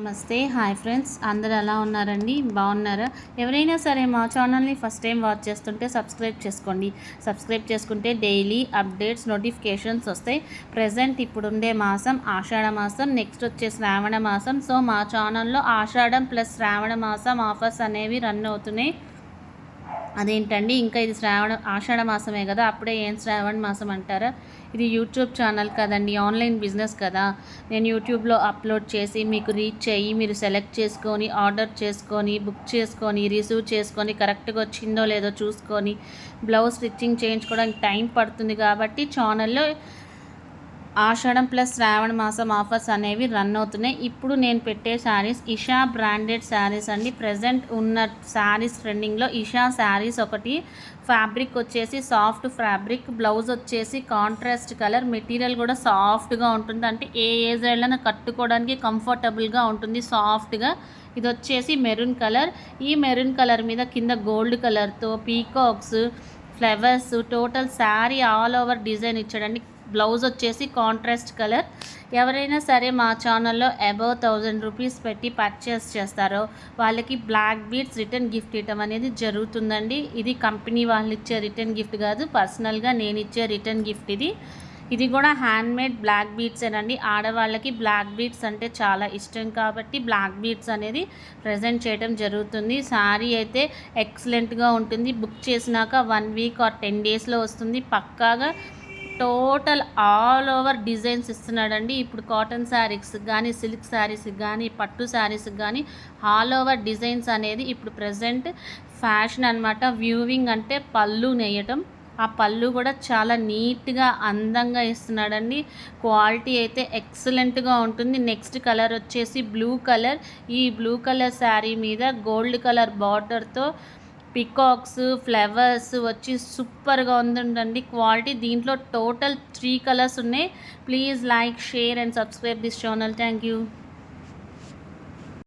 నమస్తే. Hi friends. అందరు ఎలా ఉన్నారండి? బాగున్నారా? ఎవరైనా సరే మా ఛానల్ని ఫస్ట్ టైం వాచ్ చేస్తుంటే సబ్స్క్రైబ్ చేసుకోండి. సబ్స్క్రైబ్ చేసుకుంటే డైలీ అప్డేట్స్ నోటిఫికేషన్స్ వస్తాయి. ప్రజెంట్ ఇప్పుడుండే మాసం ఆషాఢ మాసం నెక్స్ట్ వచ్చే శ్రావణ మాసం. సో మా ఛానల్లో ఆషాఢం ప్లస్ శ్రావణ మాసం ఆఫర్స్ అనేవి రన్ అవుతున్నాయి. అదేంటండి? ఇంకా ఇది శ్రావణ ఆషాఢ మాసమే కదా అప్పుడే ఏం శ్రావణ మాసం అంటారా? ఇది యూట్యూబ్ ఛానల్ కదండి ఆన్లైన్ బిజినెస్ కదా. నేను యూట్యూబ్లో అప్లోడ్ చేసి మీకు రీచ్ అయ్యి మీరు సెలెక్ట్ చేసుకొని ఆర్డర్ చేసుకొని బుక్ చేసుకొని రిసీవ్ చేసుకొని కరెక్ట్గా వచ్చిందో లేదో చూసుకొని బ్లౌజ్ స్టిచ్చింగ్ చేయించుకోవడానికి టైం పడుతుంది కాబట్టి ఛానల్లో ఆషాఢం ప్లస్ శ్రావణ మాసం ఆఫర్స్ అనేవి రన్ అవుతున్నాయి. ఇప్పుడు నేను పెట్టే శారీస్ ఇషా బ్రాండెడ్ శారీస్ అండి. ప్రజెంట్ ఉన్న శారీస్ ట్రెండింగ్లో ఇషా శారీస్ ఒకటి ఫ్యాబ్రిక్ వచ్చేసి సాఫ్ట్ ఫ్యాబ్రిక్ బ్లౌజ్ వచ్చేసి కాంట్రాస్ట్ కలర్ మెటీరియల్ కూడా సాఫ్ట్గా ఉంటుంది. అంటే ఏ ఏజ్ అయినా కట్టుకోవడానికి కంఫర్టబుల్గా ఉంటుంది సాఫ్ట్గా ఇది వచ్చేసి మెరూన్ కలర్ ఈ మెరూన్ కలర్ మీద కింద గోల్డ్ కలర్తో peacocks flowers total sari all over design ఇచ్చాడండి. బ్లౌజ్ వచ్చేసి కాంట్రాస్ట్ కలర్. ఎవరైనా సరే మా ఛానల్లో అబవ్ థౌజండ్ రూపీస్ పెట్టి పర్చేస్ చేస్తారో వాళ్ళకి బ్లాక్ బీట్స్ రిటర్న్ గిఫ్ట్ ఇవ్వడం అనేది జరుగుతుందండి. ఇది కంపెనీ వాళ్ళు ఇచ్చే రిటర్న్ గిఫ్ట్ కాదు పర్సనల్గా నేను ఇచ్చే రిటర్న్ గిఫ్ట్ ఇది. ఇది కూడా హ్యాండ్మేడ్ బ్లాక్ బీట్స్ అండి ఆడవాళ్ళకి బ్లాక్ బీట్స్ అంటే చాలా ఇష్టం కాబట్టి బ్లాక్ బీట్స్ అనేది ప్రజెంట్ చేయడం జరుగుతుంది. శారీ అయితే ఎక్సలెంట్గా ఉంటుంది. బుక్ చేసినాక వన్ వీక్ ఆర్ టెన్ డేస్లో వస్తుంది. పక్కాగా టోటల్ ఆల్ ఓవర్ డిజైన్స్ ఇస్తున్నాడండి. ఇప్పుడు కాటన్ శారీస్ కానీ సిల్క్ శారీస్ కానీ పట్టు శారీస్ కానీ ఆల్ ఓవర్ డిజైన్స్ అనేది ఇప్పుడు ప్రజెంట్ ఫ్యాషన్ అనమాట వ్యూవింగ్ అంటే పళ్ళు నేయటం. ఆ పళ్ళు కూడా చాలా నీట్గా అందంగా ఇస్తున్నాడండి. క్వాలిటీ అయితే ఎక్సలెంట్గా ఉంటుంది. నెక్స్ట్ కలర్ వచ్చేసి బ్లూ కలర్. ఈ బ్లూ కలర్ శారీ మీద గోల్డ్ కలర్ బార్డర్తో పికాక్స్ ఫ్లవర్స్ వచ్చి సూపర్గా ఉందండి క్వాలిటీ దీంట్లో టోటల్ త్రీ కలర్స్ ఉన్నాయి. Please like share and subscribe this channel. Thank you.